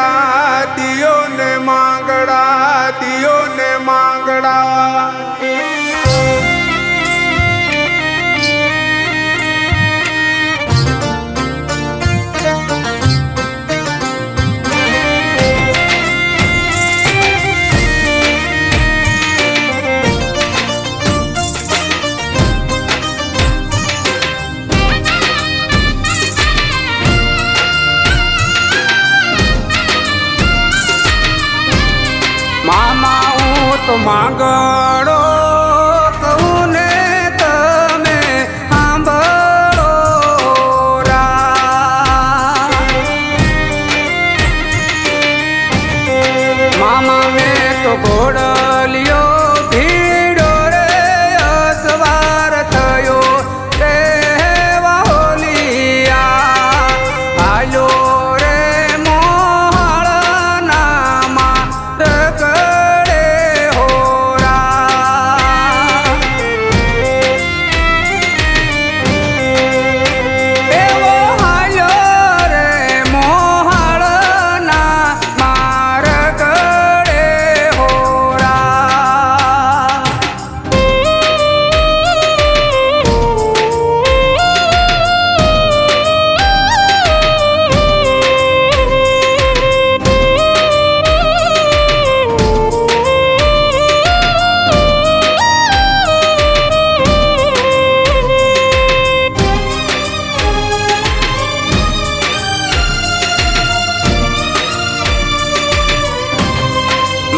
માંગડા દિયો ને માંગડા દિયો ને માંગડા.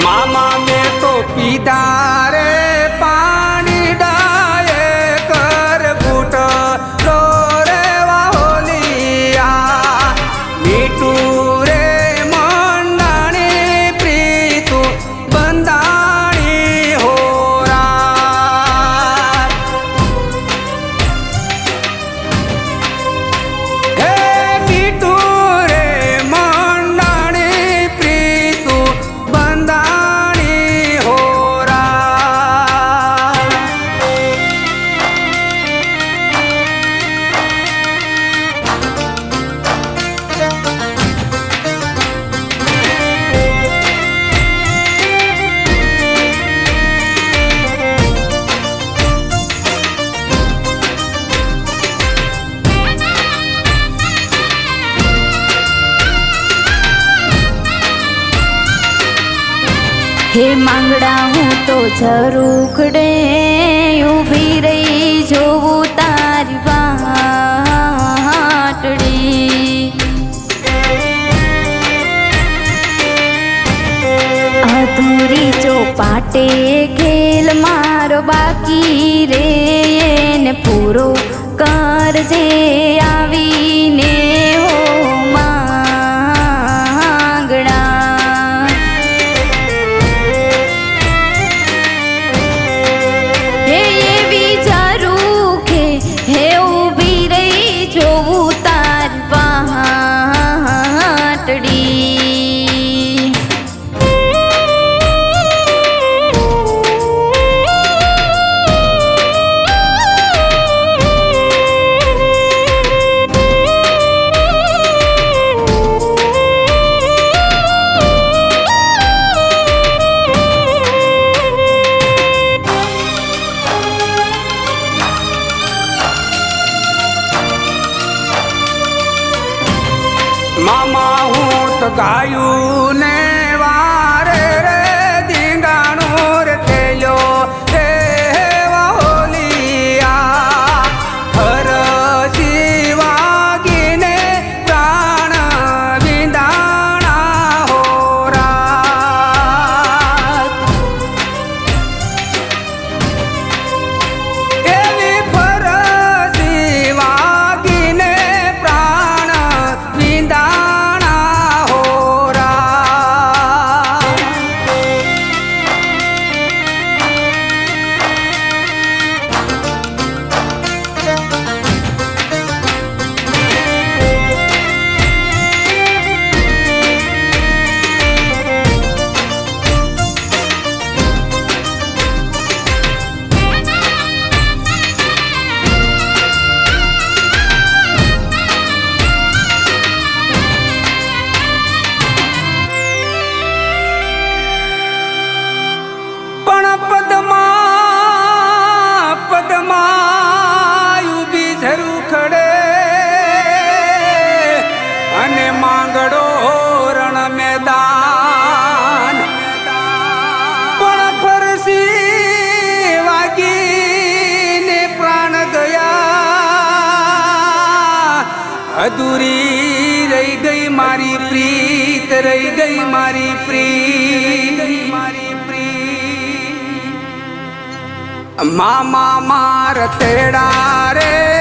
મામા મેં તો પીધા હે માંગડા, હું તો ઝરૂખડે ઊભી રહી જોવું તારી વાટડી. અધૂરી જો પાટે ખેલ મારો બાકી રે, એને પૂરો કરજે આવી અધૂરી રહી ગઈ મારી પ્રીત, રહી ગઈ મારી પ્રીત. મારી પ્રીત મામા માર તેડા રે.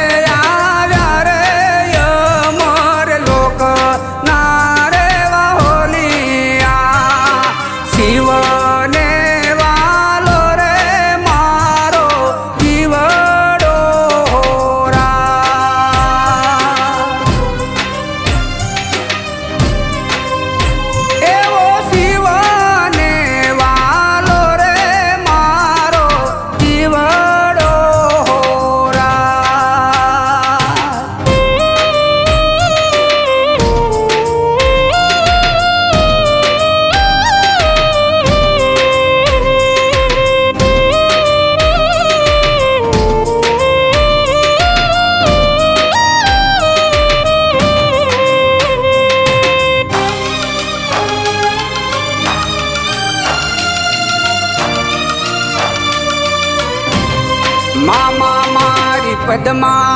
મામા મારી પદ્માને કે